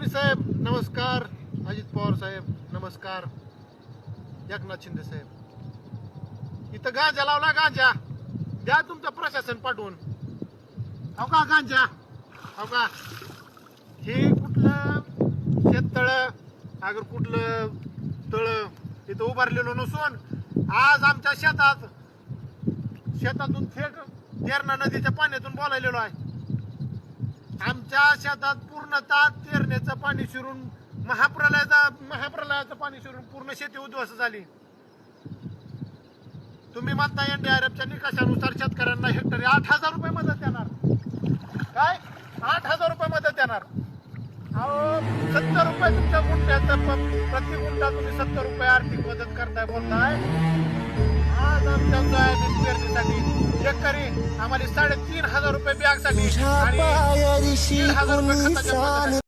Sony साहेब नमस्कार. अजित पवार साहेब नमस्कार. एकनाथ शिंदे साहेब. इथं गांजा लावला गांजा. द्या तुमचं प्रशासन पाठवून. हो का गांजा? हो का? हे कुठलं शेततळ? अगर कुठलं तळ? इथं उभारलेलो नसून आज आमच्या शेतात शेतातून थेट तेरणा नदीच्या पाण्यातून बोलायलेलो आहे. आमच्या शेतात पूर्णतः तेरण्याचं पाणी शिरून महाप्रलयाचा महाप्रलयाचं पाणी शिरून पूर्ण शेती उद्ध्वस्त झाली. तुम्ही म्हणता एनडीआरएफच्या निकषानुसार शेतकऱ्यांना हेक्टरी आठ हजार रुपये मदत देणार. काय? आठ हजार रुपये मदत देणार. अहो सत्तर रुपये तुमच्या गुंठ्याचं प्रति गुंठा तुम्ही सत्तर रुपये आर्थिक मदत करताय बोलताय. आज आमच्या एकरी आम्हाला साडेतीन हजार रुपये बॅगसाठी तुझ्या आणि दीड हजार रुपये खताच्या.